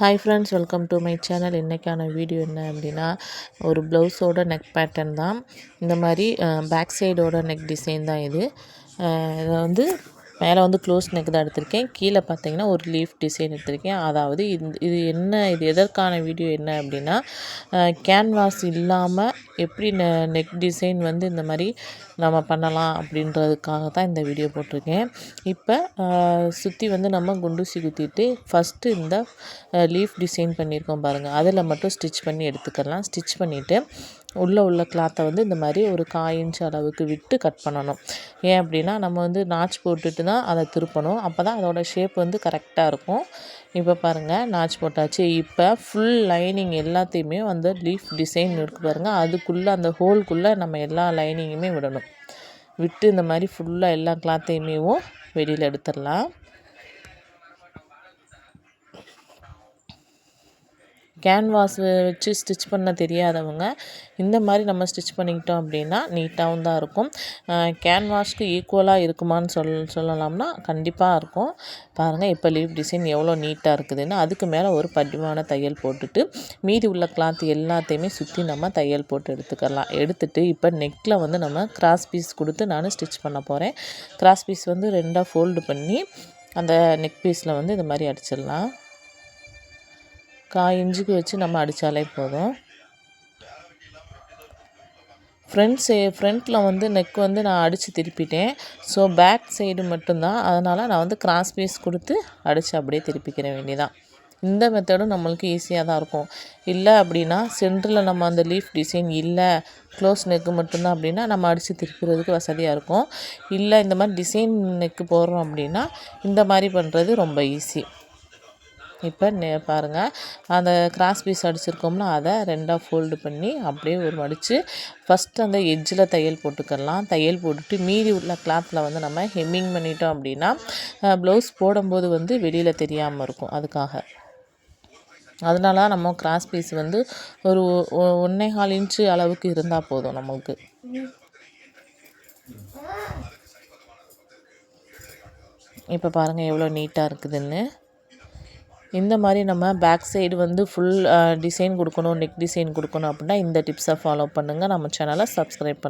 Hi friends welcome to my channel இன்றைக்கான video என்ன அப்படின்னா ஒரு ப்ளவுஸோட நெக் பேட்டர்ன் தான். இந்த மாதிரி பேக் சைடோட நெக் டிசைன் தான் இது. இதை வந்து மேலே வந்து க்ளோஸ் நெக் தான் எடுத்திருக்கேன். கீழே பார்த்தீங்கன்னா ஒரு லீஃப் டிசைன் எடுத்திருக்கேன். அதாவது இந்த இது என்ன இது எதற்கான வீடியோ என்ன அப்படின்னா கேன்வாஸ் இல்லாமல் எப்படி நெ நெக் டிசைன் வந்து இந்த மாதிரி நம்ம பண்ணலாம் அப்படின்றதுக்காக தான் இந்த வீடியோ போட்டிருக்கேன். இப்போ சுற்றி வந்து நம்ம குண்டூசி குத்திட்டு ஃபஸ்ட்டு இந்த லீஃப் டிசைன் பண்ணியிருக்கோம் பாருங்கள் அதில் மட்டும் ஸ்டிச் பண்ணி எடுத்துக்கலாம். ஸ்டிச் பண்ணிவிட்டு உள்ளே உள்ள கிளாத்தை வந்து இந்த மாதிரி ஒரு காய் இன்ச் அளவுக்கு விட்டு கட் பண்ணணும். ஏன் அப்படின்னா நம்ம வந்து நாச் போட்டுட்டு தான் அதை திருப்பணும். அப்போ தான் அதோடய ஷேப் வந்து கரெக்டாக இருக்கும். இப்போ பாருங்கள் நாச் போட்டாச்சு. இப்போ ஃபுல் லைனிங் எல்லாத்தையுமே வந்து லீஃப் டிசைன் இருக்குது பாருங்கள் அதுக்குள்ளே அந்த ஹோல்குள்ளே நம்ம எல்லா லைனிங்குமே விடணும். விட்டு இந்த மாதிரி ஃபுல்லாக எல்லா கிளாத்தையுமேவும் வெளியில் எடுத்துடலாம். கேன்வாஸ் வச்சு ஸ்டிச் பண்ண தெரியாதவங்க இந்த மாதிரி நம்ம ஸ்டிச் பண்ணிக்கிட்டோம் அப்படின்னா நீட்டாகவும் தான் இருக்கும். கேன்வாஸ்க்கு ஈக்குவலாக இருக்குமான்னு சொல் சொல்லலாம்னா கண்டிப்பாக இருக்கும். பாருங்கள் இப்போ லீவ் டிசைன் எவ்வளோ நீட்டாக இருக்குதுன்னு. அதுக்கு மேலே ஒரு படிமான தையல் போட்டுட்டு மீதி உள்ள கிளாத் எல்லாத்தையுமே சுற்றி நம்ம தையல் போட்டு எடுத்துக்கலாம். எடுத்துட்டு இப்போ நெக்கில் வந்து நம்ம கிராஸ் பீஸ் கொடுத்து நான் ஸ்டிச் பண்ண போகிறேன் கிராஸ் பீஸ் வந்து ரெண்டாக ஃபோல்டு பண்ணி அந்த நெக் பீஸில் வந்து இது மாதிரி அடிச்சிடலாம். காய் இஞ்சிக்கு வச்சு நம்ம அடித்தாலே போதும். ஃப்ரண்ட் சை ஃப்ரண்ட்டில் வந்து நெக் வந்து நான் அடித்து திருப்பிட்டேன். ஸோ பேக் சைடு மட்டும்தான். அதனால் நான் வந்து கிராஸ் பீஸ் கொடுத்து அடித்து அப்படியே திருப்பிக்கிற வேண்டியதான் இந்த மெத்தடும் நம்மளுக்கு ஈஸியாக தான் இருக்கும். இல்லை அப்படின்னா சென்டரில் நம்ம அந்த லீஃப் டிசைன் இல்லை க்ளோஸ் நெக்கு மட்டும்தான் அப்படின்னா நம்ம அடித்து திருப்புறதுக்கு வசதியாக இருக்கும். இல்லை இந்த மாதிரி டிசைன் நெக்கு போடுறோம் அப்படின்னா இந்த மாதிரி பண்ணுறது ரொம்ப ஈஸி இப்போ நே பாருங்கள் அந்த கிராஸ் பீஸ் அடிச்சிருக்கோம்னா அதை ரெண்டாக ஃபோல்டு பண்ணி அப்படியே ஒரு மடித்து ஃபஸ்ட்டு அந்த எட்ஜில் தையல் போட்டுக்கலாம். தையல் போட்டுட்டு மீதி உள்ள கிளாத்தில் வந்து நம்ம ஹெம்மிங் பண்ணிட்டோம் அப்படின்னா ப்ளவுஸ் போடும்போது வந்து வெளியில் தெரியாமல் இருக்கும் அதுக்காக. அதனால நம்ம கிராஸ் பீஸ் வந்து ஒரு ஒன்றே கால் இன்ச்சு அளவுக்கு இருந்தால் போதும் நம்மளுக்கு. இப்போ பாருங்கள் எவ்வளோ நீட்டாக இருக்குதுன்னு. இந்த மாதிரி நம்ம பேக் சைடு வந்து ஃபுல் டிசைன் uh, கொடுக்கணும் நெக் டிசைன் கொடுக்கணும் அப்படின்னா இந்த டிப்ஸை ஃபாலோ பண்ணுங்கள் நம்ம சேனலை சப்ஸ்கிரைப் பண்ணுங்கள்